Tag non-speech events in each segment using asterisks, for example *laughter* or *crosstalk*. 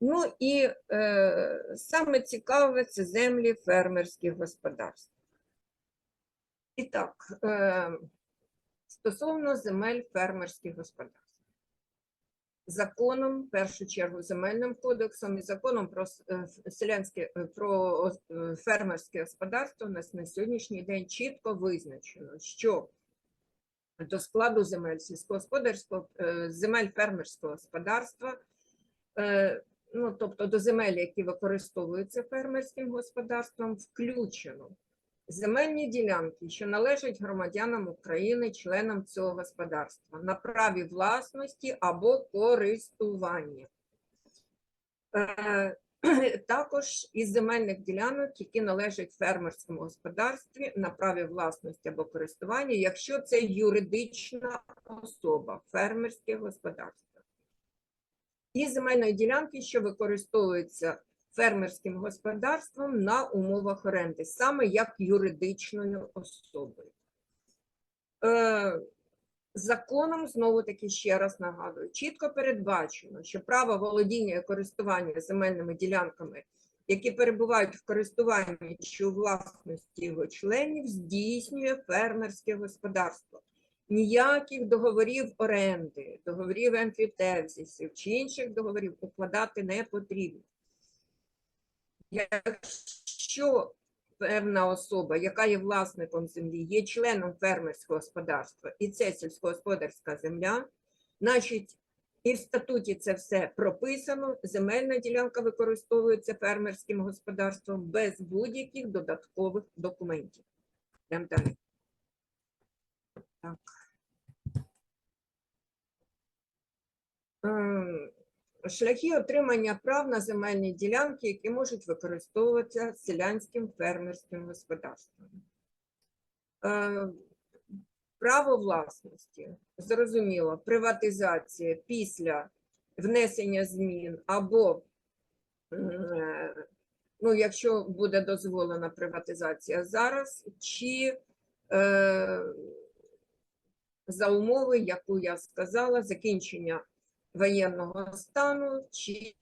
Ну і е, саме цікаве це землі фермерських господарств. І так, е, стосовно земель фермерських господарств. Законом, в першу чергу, земельним кодексом і законом про е, селянське е, про е, фермерське господарство у нас на сьогоднішній день чітко визначено, що до складу земель сільськогосподарського земель фермерського господарства, ну тобто до земель, які використовуються фермерським господарством, включено земельні ділянки, що належать громадянам України, членам цього господарства, на праві власності або користування. Е, *clears throat* Також із земельних ділянок, які належать фермерському господарстві на праві власності або користування, якщо це юридична особа, фермерське господарство. І земельної ділянки, що використовуються фермерським господарством на умовах оренди, саме як юридичною особою. Е, Законом, знову таки ще раз нагадую, чітко передбачено, що право володіння і користування земельними ділянками, які перебувають в користуванні чи у власності його членів, здійснює фермерське господарство. Ніяких договорів оренди, договорів емфітевзисів чи інших договорів укладати не потрібно. Якщо певна особа, яка є власником землі, є членом фермерського господарства, і це сільськогосподарська земля, значить, і в статуті це все прописано. Земельна ділянка використовується фермерським господарством без будь-яких додаткових документів. Так. Шляхи отримання прав на земельні ділянки, які можуть використовуватися селянським фермерським господарством. Е, Право власності, зрозуміло, приватизація після внесення змін або, е, ну, якщо буде дозволена приватизація зараз, чи е, за умови, яку я сказала, закінчення воєнного стану чи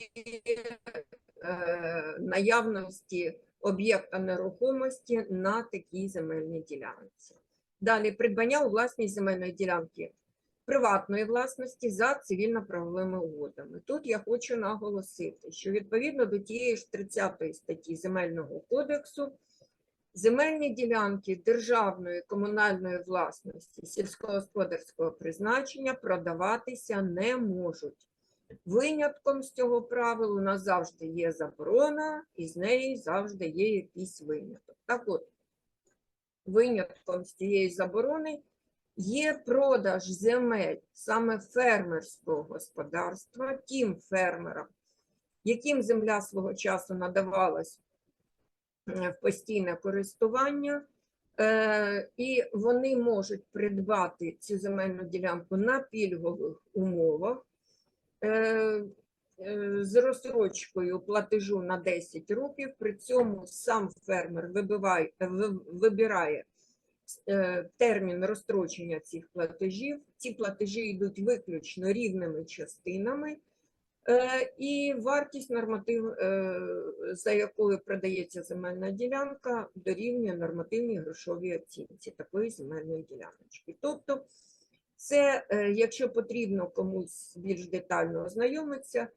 е, наявності об'єкта нерухомості на такій земельній ділянці. Далі придбання у власність земельної ділянки приватної власності за цивільно-правовими угодами. Тут я хочу наголосити, що відповідно до тієї ж 30 статті Земельного кодексу земельні ділянки державної комунальної власності сільськогосподарського призначення продаватися не можуть. Винятком з цього правила у нас завжди є заборона, і з неї завжди є якийсь виняток. Так от, винятком з цієї заборони є продаж земель саме фермерського господарства тим фермерам, яким земля свого часу надавалась в постійне користування, е, і вони можуть придбати цю земельну ділянку на пільгових умовах е, е, з розстрочкою платежу на 10 років. При цьому сам фермер вибиває, вибирає е, термін розстрочення цих платежів. Ці платежі йдуть виключно рівними частинами. Е, І вартість норматив, е, за якою продається земельна ділянка, дорівнює нормативній грошовій оцінці такої земельної діляночки. Тобто, це, е, якщо потрібно комусь більш детально ознайомитися,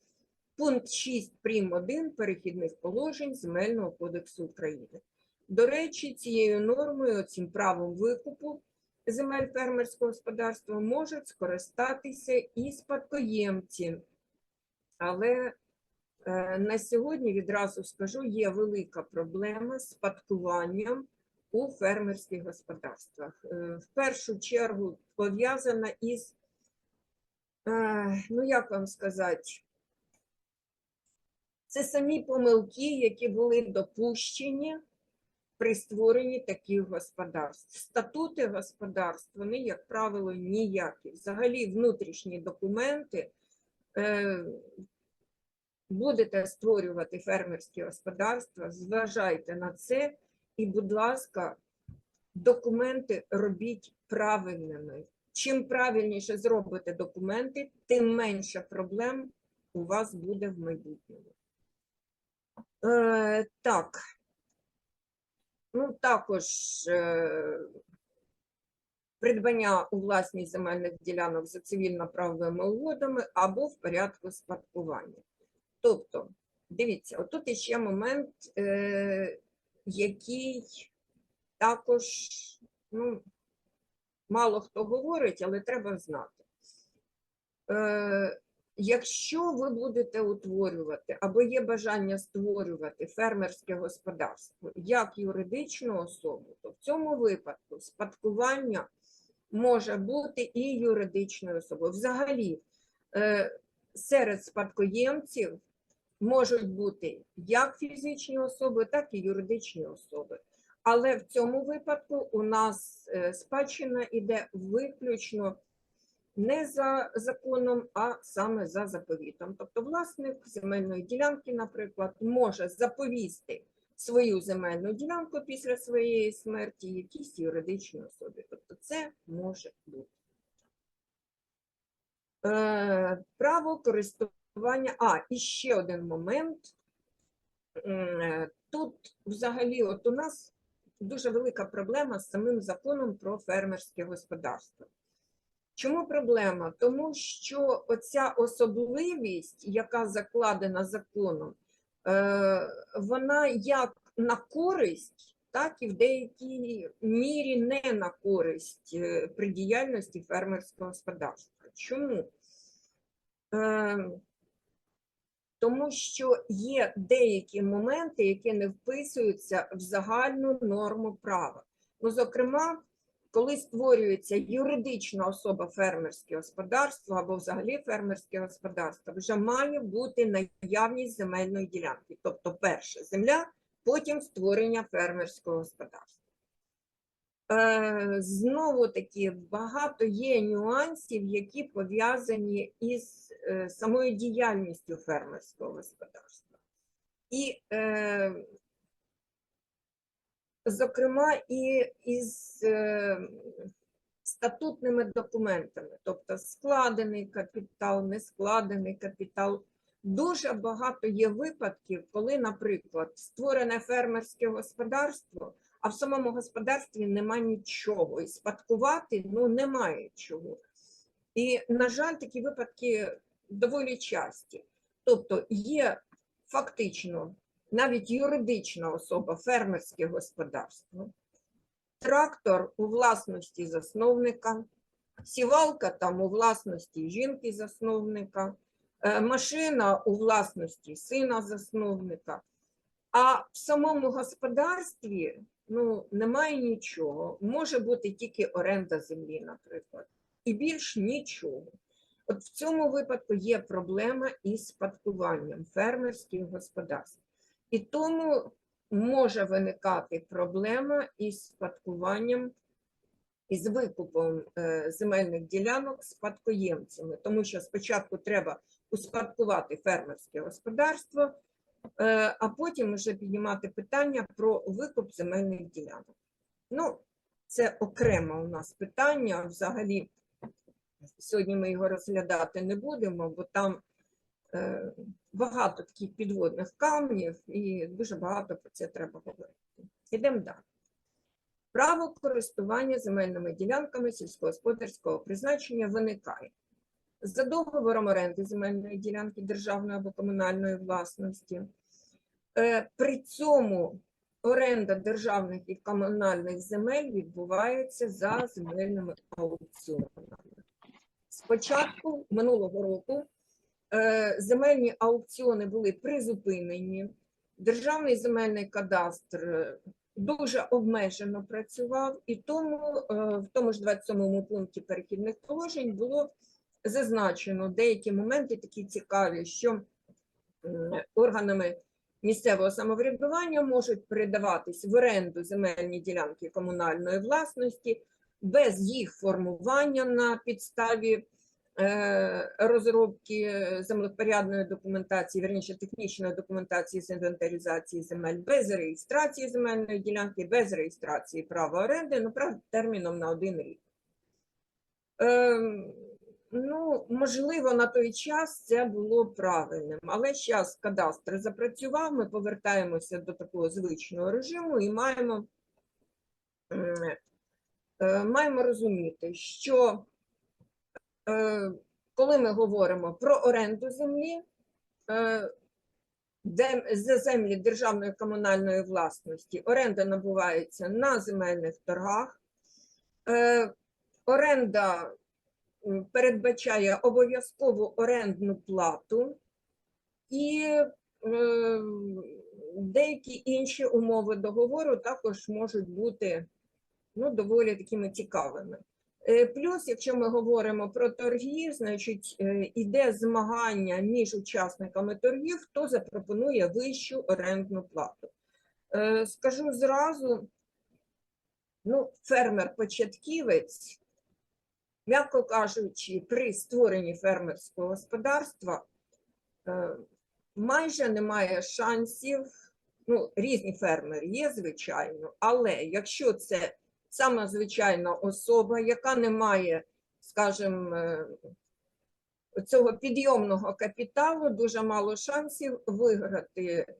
пункт 6 прим. 1 перехідних положень Земельного кодексу України. До речі, цією нормою, цим правом викупу земель фермерського господарства можуть скористатися і спадкоємці. Але е, на сьогодні відразу скажу, є велика проблема з спадкуванням у фермерських господарствах. Е, В першу чергу пов'язана із, е, ну як вам сказати, це самі помилки, які були допущені при створенні таких господарств. Статути господарств, вони, як правило, ніякі. Взагалі, внутрішні документи будете створювати фермерські господарства, зважайте на це і, будь ласка, документи робіть правильними. Чим правильніше зробите документи, тим менше проблем у вас буде в майбутньому. Е, так. Ну, також е, придбання у власність земельних ділянок за цивільно-правовими угодами або в порядку спадкування. Тобто, дивіться, отут іще момент, е, який також ну, мало хто говорить, але треба знати. Е, Якщо ви будете утворювати або є бажання створювати фермерське господарство як юридичну особу, то в цьому випадку спадкування може бути і юридичною особою. Взагалі, е, серед спадкоємців можуть бути як фізичні особи, так і юридичні особи. Але в цьому випадку у нас е, спадщина йде виключно не за законом, а саме за заповітом. Тобто власник земельної ділянки, наприклад, може заповісти свою земельну ділянку після своєї смерті якійсь юридичній особі. Тобто це може бути. Е, право користування. А, і ще один момент. М, Тут взагалі, от у нас дуже велика проблема з самим законом про фермерське господарство. Чому проблема? Тому що оця особливість, яка закладена законом, е, вона як на користь, так і в деякій мірі не на користь е, при діяльності фермерського господарства. Чому? Е, Тому що є деякі моменти, які не вписуються в загальну норму права. Ну, зокрема, коли створюється юридична особа фермерське господарство або взагалі фермерське господарство, вже має бути наявність земельної ділянки. Тобто, перше земля, потім створення фермерського господарства. Е, Знову таки багато є нюансів, які пов'язані із е, самою діяльністю фермерського господарства. І е, зокрема, і із е, статутними документами, тобто складений капітал, не складений капітал. Дуже багато є випадків, коли, наприклад, створене фермерське господарство, а в самому господарстві нема нічого, і спадкувати ну, немає чого. І, на жаль, такі випадки доволі часті. Тобто є фактично навіть юридична особа фермерське господарство, трактор у власності засновника, сівалка там у власності жінки-засновника, е, машина у власності сина засновника. А в самому господарстві ну, немає нічого. Може бути тільки оренда землі, наприклад, і більш нічого. От в цьому випадку є проблема із спадкуванням фермерських господарств. І тому може виникати проблема із спадкуванням, із викупом е, земельних ділянок спадкоємцями, тому що спочатку треба успадкувати фермерське господарство, е, а потім вже піднімати питання про викуп земельних ділянок. Ну, це окреме у нас питання. Взагалі, сьогодні ми його розглядати не будемо, бо там багато таких підводних камнів і дуже багато про це треба говорити. Ідемо далі. Право користування земельними ділянками сільськогосподарського призначення виникає за договором оренди земельної ділянки державної або комунальної власності. Е, При цьому оренда державних і комунальних земель відбувається за земельними аукціонами. Спочатку минулого року е, земельні аукціони були призупинені. Державний земельний кадастр е, дуже обмежено працював, і тому е, в тому ж 27 пункті перехідних положень було зазначено деякі моменти такі цікаві, що органами місцевого самоврядування можуть передаватись в оренду земельні ділянки комунальної власності без їх формування на підставі е, розробки землепорядної документації, верніше технічної документації з інвентаризації земель, без реєстрації земельної ділянки, без реєстрації права оренди, ну, правда, терміном на один рік. Ем, Ну, можливо, на той час це було правильним, але зараз кадастр запрацював, ми повертаємося до такого звичного режиму і маємо, е, маємо розуміти, що е, коли ми говоримо про оренду землі, е, за землі державної комунальної власності оренда набувається на земельних торгах. Е, Оренда передбачає обов'язкову орендну плату і е, деякі інші умови договору також можуть бути ну, доволі такими цікавими. Е, Плюс, якщо ми говоримо про торги, значить е, іде змагання між учасниками торгів, хто запропонує вищу орендну плату. Е, Скажу зразу, ну, фермер-початківець, м'яко кажучи, при створенні фермерського господарства майже немає шансів. Ну, різні фермери є, звичайно, але якщо це саме звичайна особа, яка не має, скажімо, е, цього підйомного капіталу, дуже мало шансів виграти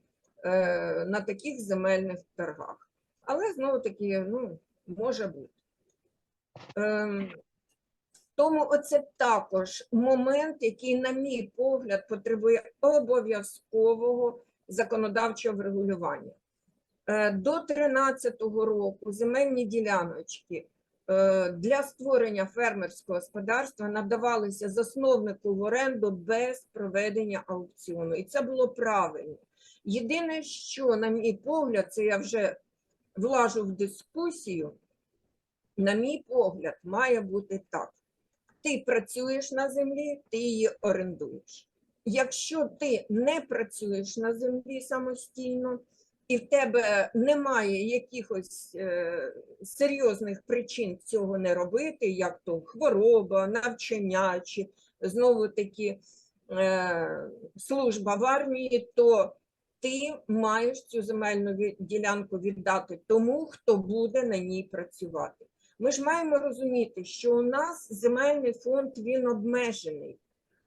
е, на таких земельних торгах. Але знову таки, ну, може бути. Ем, тому оце також момент, який, на мій погляд, потребує обов'язкового законодавчого врегулювання. Е, До 2013 року земельні діляночки е, для створення фермерського господарства надавалися засновнику в оренду без проведення аукціону. І це було правильно. Єдине, що, на мій погляд, це я вже влажу в дискусію, на мій погляд, має бути так. Ти працюєш на землі, ти її орендуєш. Якщо ти не працюєш на землі самостійно, і в тебе немає якихось е, серйозних причин цього не робити, як то хвороба, навчання чи знову таки е, служба в армії, то ти маєш цю земельну ділянку віддати тому, хто буде на ній працювати. Ми ж маємо розуміти, що у нас земельний фонд він обмежений.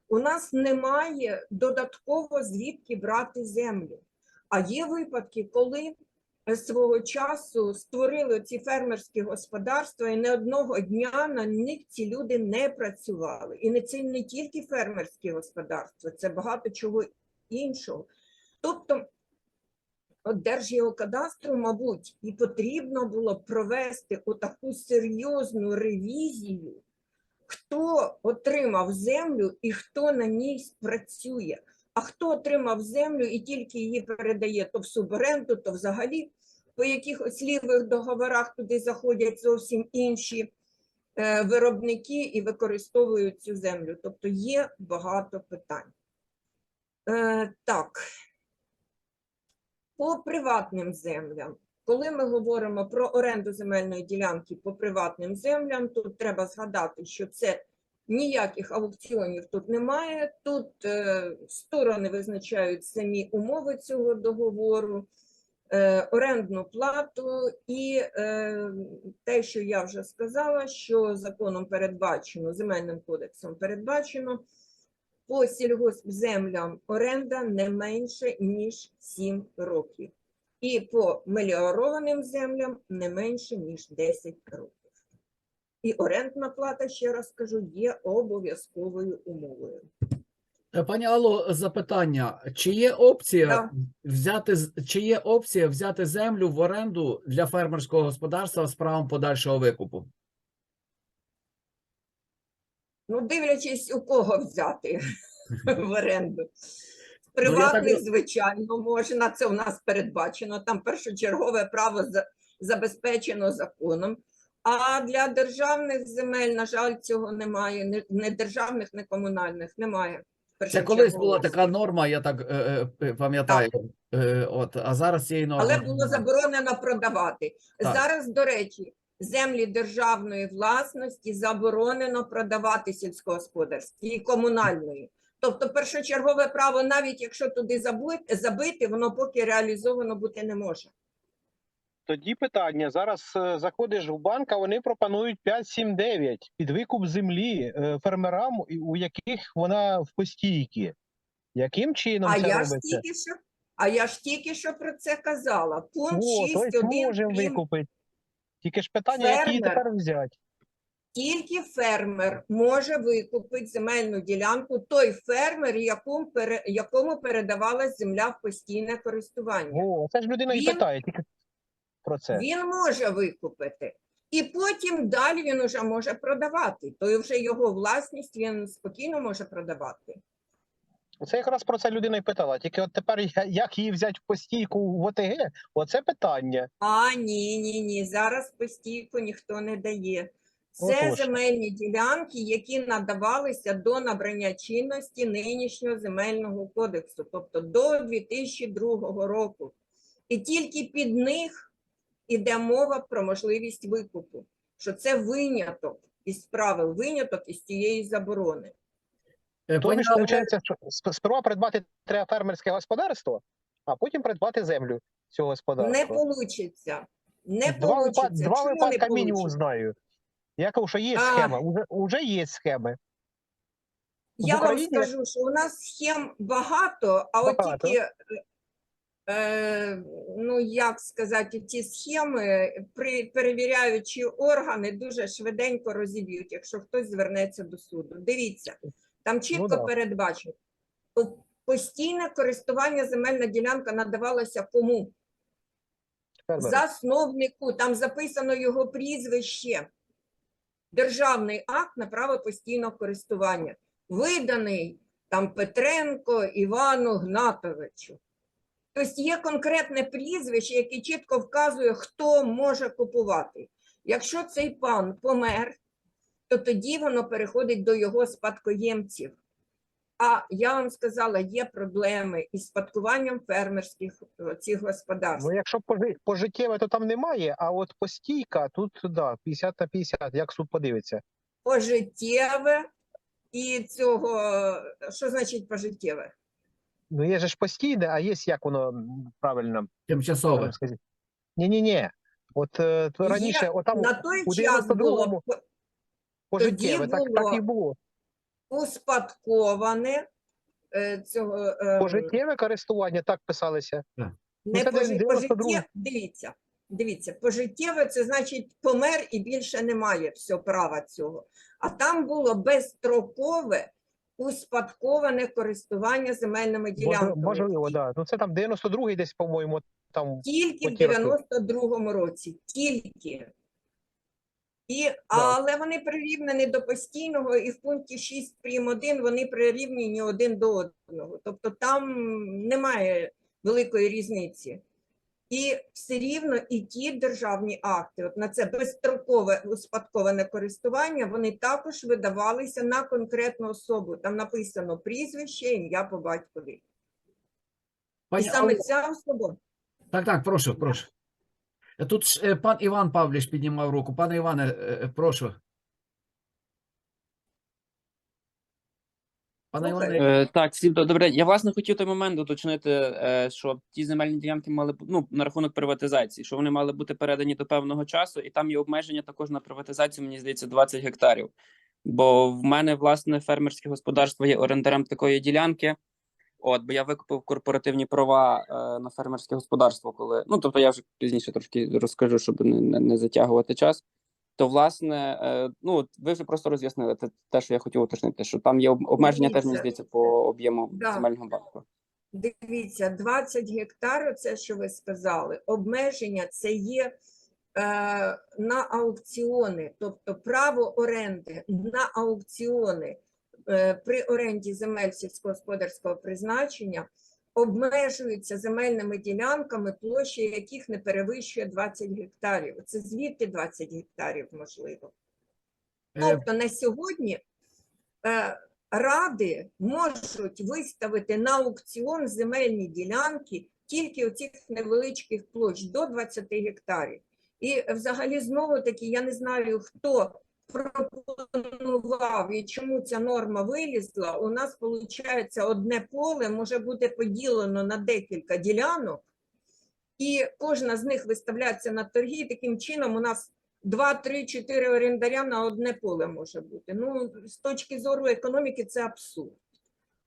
У нас немає додатково звідки брати землю. А є випадки, коли е, свого часу створили ці фермерські господарства, і не одного дня на них ці люди не працювали. І не це не тільки фермерські господарства, це багато чого іншого. Тобто, от Держгеокадастру, мабуть, і потрібно було провести отаку серйозну ревізію, хто отримав землю і хто на ній працює. А хто отримав землю і тільки її передає то в суборенду, то взагалі по якихось лівих договорах туди заходять зовсім інші е, виробники і використовують цю землю. Тобто є багато питань. Е, так, по приватним землям. Коли ми говоримо про оренду земельної ділянки по приватним землям, тут треба згадати, що це ніяких аукціонів тут немає. Тут е, сторони визначають самі умови цього договору, е, орендну плату і е, те, що я вже сказала, що законом передбачено, земельним кодексом передбачено, по сільгоспземлям оренда не менше, ніж 7 років. І по меліорованим землям не менше, ніж 10 років. І орендна плата, ще раз кажу, є обов'язковою умовою. Е, Пані Алло, запитання: чи є опція Да. взяти чи є опція взяти землю в оренду для фермерського господарства з правом подальшого викупу? Ну, дивлячись, у кого взяти в оренду. Ну, так Приватних, звичайно, можна, це у нас передбачено, там першочергове право забезпечено законом. А для державних земель, на жаль, цього немає, не, державних, не комунальних, немає. Це колись була така норма, я так е, е, п- пам'ятаю. Е, от, а зараз цієї норми. Але було заборонено продавати. Так. Зараз, до речі, землі державної власності заборонено продавати сільськогосподарські і комунальної. Тобто першочергове право, навіть якщо туди забити, воно поки реалізовано бути не може. Тоді питання: зараз е, заходиш в банк, а вони пропонують 5-7-9 під викуп землі е, фермерам, у яких вона в постійці. Яким чином А це я ж робиться? тільки що, а я ж тільки що про це казала. Пункт О, тобто 6.1 можемо прим. викупити. Тільки ж питання, Фермер. тепер взяти? Тільки фермер може викупити земельну ділянку, той фермер, якому, пере, якому передавалась земля в постійне користування. О, це ж людина і питає тільки про це. Він може викупити. І потім далі він уже може продавати. То вже його власність він спокійно може продавати. Це якраз про це людина і питала. Тільки от тепер як її взяти в постійку в ОТГ? Оце питання. А ні, ні, ні. Зараз постійку ніхто не дає. Це Отож. земельні ділянки, які надавалися до набрання чинності нинішнього земельного кодексу, тобто до 2002 року. І тільки під них іде мова про можливість викупу, що це виняток із правил, виняток із цієї заборони. Е, ж виходить, що сперва придбати треба фермерське господарство, а потім придбати землю цього Не господарства. Не два, випад- два випадка мінімум знаю. Я кажу, що є А. схема, уже, уже є схеми. Я В вам скажу, що у нас схем багато, а от тільки, е, ну як сказати, ці схеми, при, перевіряючі органи дуже швиденько розіб'ють, якщо хтось звернеться до суду. Дивіться, там чітко да. передбачено. Постійне користування земельна ділянка надавалася кому? Фермери. засновнику, там записано його прізвище. Державний акт на право постійного користування, виданий там Петренко Івану Гнатовичу. Тобто є конкретне прізвище, яке чітко вказує, хто може купувати. Якщо цей пан помер, то тоді воно переходить до його спадкоємців. А я вам сказала, є проблеми із спадкуванням фермерських е, цих господарств. Ну, якщо пожиттєве, то там немає, а от постійка тут да, 50 на 50, як суд подивиться. пожиттєве і цього, що значить пожиттєве? Ну, є ж постійне, а є як воно правильно тимчасове. Ні-ні-ні. От е, то раніше, отам На той у час 92-му було по- пожиттєве, так, було- так і було. успадковане е, цього е, Пожиттєве користування, так писалося. не це пожи- 92. пожиттє. Дивіться, дивіться, пожиттєве це значить помер і більше немає всього права цього. А там було безстрокове успадковане користування земельними ділянками. Можливо, да. Ну це там 92-й десь, по-моєму, там Тільки в Оті роки. 92-му році, тільки. І, але вони прирівнені до постійного, і в пункті 6 прим. 1 вони прирівняні один до одного. Тобто там немає великої різниці. І все рівно і ті державні акти, от на це безстрокове успадковане користування, вони також видавалися на конкретну особу. Там написано прізвище, ім'я по батькові. І саме Олено, ця особа Так, так, прошу, прошу. Тут ж, е, пан Іван Павліш піднімав руку. Пане Іване, е, е, прошу. Пане. Іване, Е, так, всім добре. Я власне хотів той момент уточнити, е, що ті земельні ділянки мали ну, на рахунок приватизації, що вони мали бути передані до певного часу, і там є обмеження також на приватизацію, мені здається, 20 гектарів. Бо в мене власне фермерське господарство є орендарем такої ділянки. От, бо я викупив корпоративні права е, на фермерське господарство, коли ну тобто я вже пізніше трошки розкажу, щоб не, не, не затягувати час. То власне, е, ну ви вже просто роз'яснили те, те, що я хотів уточнити, що там є обмеження, теж мені здається, по об'єму Да. земельного банку. Дивіться, 20 гектарів, це що ви сказали. Обмеження це є е, на аукціони, тобто право оренди на аукціони е, при оренді земель сільськогосподарського призначення обмежуються земельними ділянками, площа яких не перевищує 20 гектарів. Це звідти 20 гектарів можливо. е, Тобто на сьогодні е, ради можуть виставити на аукціон земельні ділянки тільки у цих невеличких площ до 20 гектарів. І взагалі знову таки я не знаю, хто пропонував і чому ця норма вилізла. У нас виходить одне поле може бути поділено на декілька ділянок. і кожна з них виставляється на торги. і Таким чином, у нас 2, 3, 4 орендаря на одне поле може бути. Ну, з точки зору економіки, це абсурд.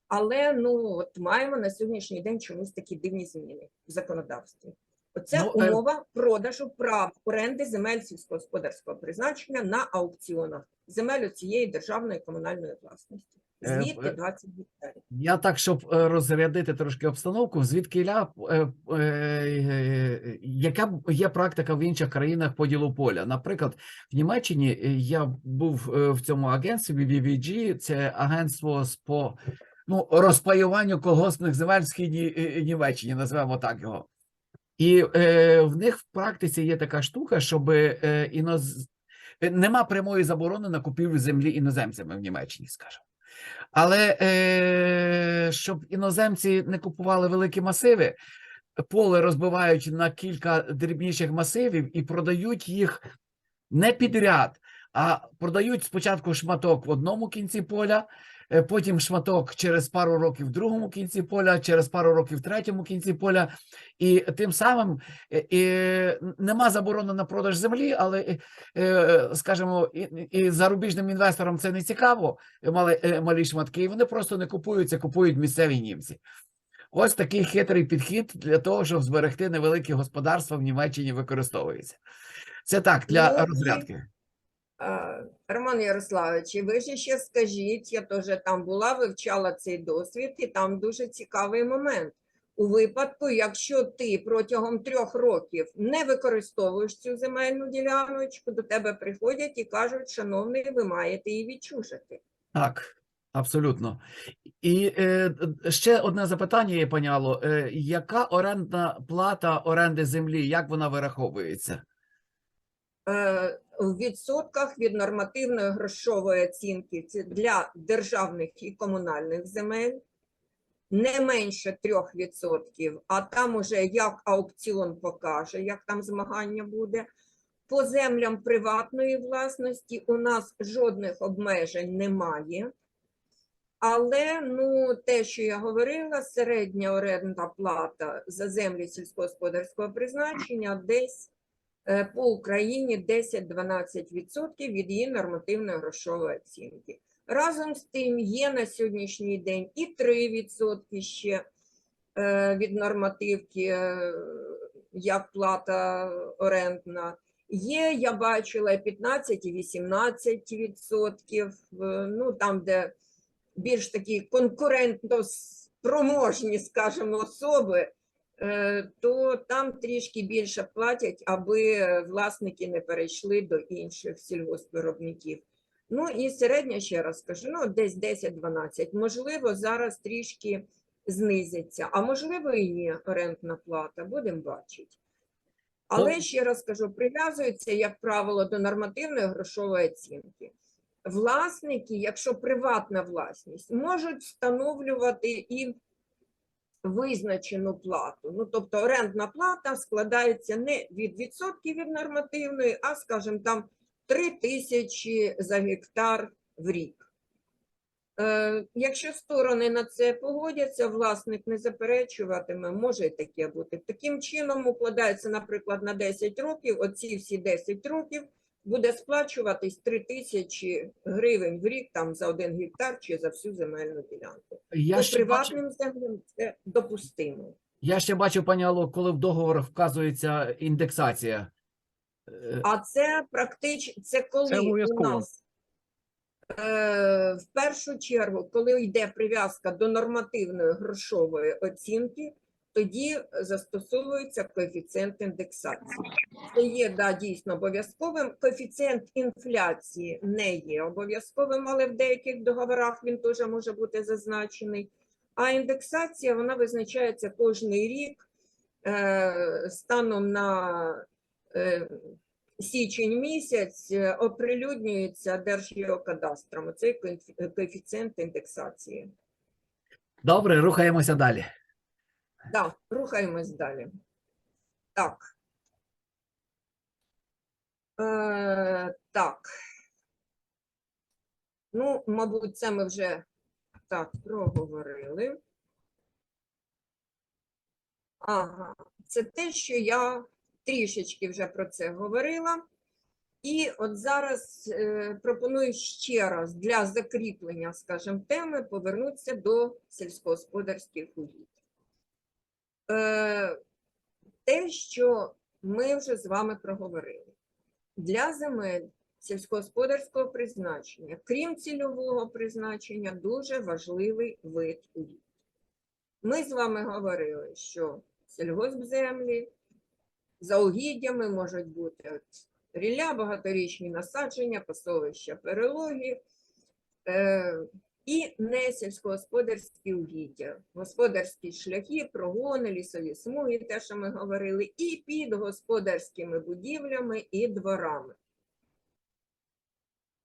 Але ну от маємо на сьогоднішній день чомусь такі дивні зміни в законодавстві. Оце Ну, е, умова продажу прав оренди земель сільськогосподарського призначення на аукціонах земель цієї державної комунальної власності. Е, Звідки е, 20 гектарів? Я так, щоб е, розрядити трошки обстановку, звідки ля, е, е, е, яка є практика в інших країнах поділу поля? Наприклад, в Німеччині е, я був е, в цьому агентстві BBVG, це агентство з по ну, розпаюванню колгоспних земель в східній е, Німеччині, називаємо так його. І е, в них в практиці є така штука, щоб е, іноз... е, нема прямої заборони на купівлю землі іноземцями в Німеччині, скажімо. Але е, щоб іноземці не купували великі масиви, поле розбивають на кілька дрібніших масивів і продають їх не підряд, а продають спочатку шматок в одному кінці поля, потім шматок через пару років в другому кінці поля, через пару років в третьому кінці поля. І тим самим е, е, нема заборони на продаж землі, але, е, е, скажімо, і, і зарубіжним інвесторам це не цікаво, мали, е, малі шматки, і вони просто не купуються, купують місцеві німці. Ось такий хитрий підхід для того, щоб зберегти невеликі господарства в Німеччині використовується. Це так, для Ну, розрядки. А, Роман Ярославович, ви ж ще скажіть, я теж там була, вивчала цей досвід, і там дуже цікавий момент. У випадку, якщо ти протягом трьох років не використовуєш цю земельну діляночку, до тебе приходять і кажуть, шановний, ви маєте її відчужити. Так, абсолютно. І е, ще одне запитання, є, пані Алло. Е, яка орендна плата оренди землі, як вона вираховується? Е, в відсотках від нормативної грошової оцінки для державних і комунальних земель не менше 3%, а там уже як аукціон покаже, як там змагання буде. По землям приватної власності у нас жодних обмежень немає. Але ну, те, що я говорила, середня орендна плата за землі сільськогосподарського призначення десь по Україні 10-12% від її нормативної грошової оцінки. Разом з тим є на сьогоднішній день і 3% ще е, від нормативки, е, як плата орендна. Є, я бачила, 15 і 18%, е, ну там, де більш такі конкурентно спроможні, скажімо, особи, е, то там трішки більше платять, аби власники не перейшли до інших сільгоспвиробників. Ну і середня, ще раз скажу, ну десь 10-12. Можливо, зараз трішки знизиться, а можливо і ні, орендна плата, будемо бачити. Але ще раз кажу, прив'язується, як правило, до нормативної грошової оцінки. Власники, якщо приватна власність, можуть встановлювати і визначену плату. Ну, тобто орендна плата складається не від відсотків від нормативної, а, скажімо, там 3 тисячі за гектар в рік. Е, Якщо сторони на це погодяться, власник не заперечуватиме, може і таке бути. Таким чином укладається, наприклад, на 10 років, оці всі 10 років буде сплачуватись 3 тисячі гривень в рік там за один гектар чи за всю земельну ділянку. Я По ще, бачу, землям це допустимо. я ще бачу, пані Алло, коли в договорах вказується індексація. Е, А це практично це коли у нас е, в першу чергу, коли йде прив'язка до нормативної грошової оцінки, тоді застосовується коефіцієнт індексації. Це є да, дійсно обов'язковим. Коефіцієнт інфляції не є обов'язковим, але в деяких договорах він теж може бути зазначений. А індексація вона визначається кожний рік е, станом на е, січень місяць е, оприлюднюється Держгеокадастром. Цей коефіцієнт індексації. Добре, рухаємося далі. Так, рухаємось далі. Так. Е, так. Ну, мабуть, це ми вже так проговорили. Ага, це те, що я трішечки вже про це говорила. І от зараз е, пропоную ще раз для закріплення, скажімо, теми повернутися до сільськогосподарських угідь. Е, те, що ми вже з вами проговорили. Для земель сільськогосподарського призначення, крім цільового призначення, дуже важливий вид угідь. Ми з вами говорили, що сільгоспземлі за угіддями можуть бути рілля, багаторічні насадження, пасовища, перелоги е, і не сільськогосподарські угіддя, господарські шляхи, прогони, лісові смуги, те, що ми говорили, і під господарськими будівлями і дворами.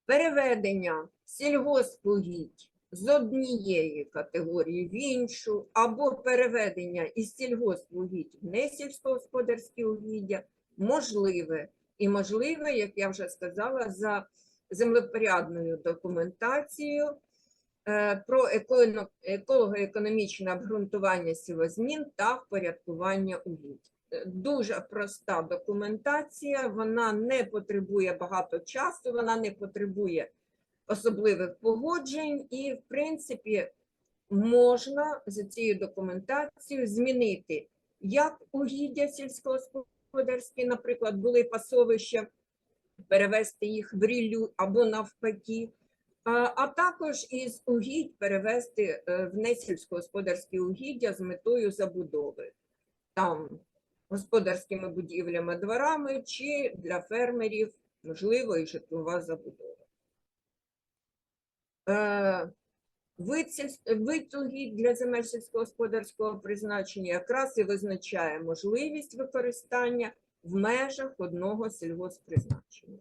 Переведення сільгоспугідь з однієї категорії в іншу, або переведення із сільгоспугідь в несільськогосподарські угіддя можливе. І можливе, як я вже сказала, за землепорядною документацією про еконо- еколого-економічне обґрунтування сівозмін та впорядкування угідь. Е, Дуже проста документація, вона не потребує багато часу, вона не потребує особливих погоджень, і, в принципі, можна за цією документацією змінити як угіддя сільськогосподарські, наприклад, були пасовища, перевести їх в ріллю або навпаки, а, також із угідь перевести е, в несільськогосподарські угіддя з метою забудови. Там господарськими будівлями, дворами чи для фермерів, можливо, і житлова забудова. Е, Вид, угідь для земель сільськогосподарського призначення якраз і визначає можливість використання в межах одного сільгосппризначення.